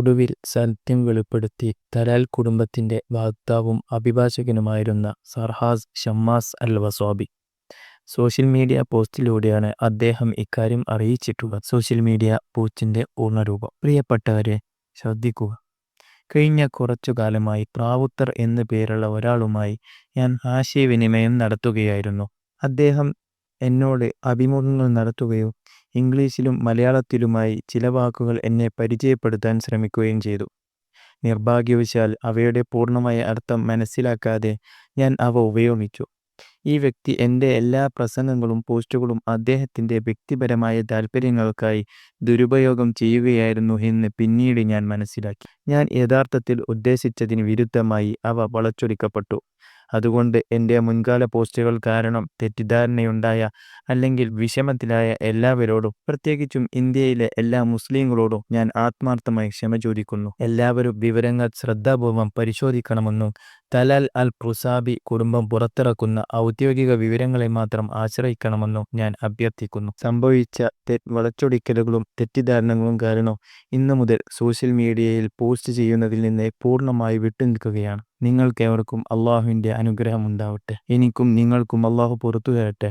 ഒടുവിൽ സത്യം വെളിപ്പെടുത്തി തലാൽ കുടുംബത്തിന്റെ വക്താവും അഭിഭാഷകനുമായിരുന്ന Sarhas Shammas al Wasabi social media പോസ്റ്റിലൂടെയാണ് അദ്ദേഹം ഇക്കാര്യം അറിയിച്ചിട്ടുള്ളത് സോഷ്യൽ മീഡിയ പോസ്റ്റിന്റെ പൂർണരൂപം. പ്രിയപ്പെട്ടവരെ ശ്രദ്ധിക്കുക. കഴിഞ്ഞ കുറച്ചു കാലമായി പ്രാവുത്തർ എന്നു പേരുള്ള ഒരാളുമായി ഞാൻ ആശയവിനിമയം നടത്തുകയായിരുന്നു. അദ്ദേഹം എന്നോട് അഭിമുഖങ്ങൾ നടത്തുകയും ഇംഗ്ലീഷിലും മലയാളത്തിലുമായി ചില വാക്കുകൾ എന്നെ പരിചയപ്പെടുത്താൻ ശ്രമിക്കുകയും ചെയ്തു. നിർഭാഗ്യവശാൽ അവയുടെ പൂർണമായ അർത്ഥം മനസ്സിലാക്കാതെ ഞാൻ അവ ഉപയോഗിച്ചു. ഈ വ്യക്തി എന്റെ എല്ലാ പ്രസംഗങ്ങളും പോസ്റ്റുകളും അദ്ദേഹത്തിന്റെ വ്യക്തിപരമായ താൽപ്പര്യങ്ങൾക്കായി ദുരുപയോഗം ചെയ്യുകയായിരുന്നു എന്ന് പിന്നീട് ഞാൻ മനസ്സിലാക്കി. ഞാൻ യഥാർത്ഥത്തിൽ ഉദ്ദേശിച്ചതിന് വിരുദ്ധമായി അവ വളച്ചൊടിക്കപ്പെട്ടു. അതുകൊണ്ട് എന്റെ മുൻകാല പോസ്റ്റുകൾ കാരണം തെറ്റിദ്ധാരണയുണ്ടായ അല്ലെങ്കിൽ വിഷമത്തിലായ എല്ലാവരോടും പ്രത്യേകിച്ചും ഇന്ത്യയിലെ എല്ലാ മുസ്ലിങ്ങളോടും ഞാൻ ആത്മാർത്ഥമായി ക്ഷമ ചോദിക്കുന്നു. എല്ലാവരും വിവരങ്ങൾ ശ്രദ്ധാപൂർവം പരിശോധിക്കണമെന്നും തലാൽ അൽ പ്രുസാബി കുടുംബം പുറത്തിറക്കുന്ന ഔദ്യോഗിക വിവരങ്ങളെ മാത്രം ആശ്രയിക്കണമെന്നും ഞാൻ അഭ്യർത്ഥിക്കുന്നു. സംഭവിച്ച തെ വളച്ചൊടിക്കലുകളും തെറ്റിദ്ധാരണകളും കാരണം ഇന്നു മുതൽ സോഷ്യൽ മീഡിയയിൽ പോസ്റ്റ് ചെയ്യുന്നതിൽ നിന്ന് പൂർണമായി വിട്ടുനിൽക്കുകയാണ്. നിങ്ങൾക്കേവർക്കും അള്ളാഹുവിന്റെ അനുഗ്രഹം ഉണ്ടാവട്ടെ. എനിക്കും നിങ്ങൾക്കും അള്ളാഹു പുറത്തു തരട്ടെ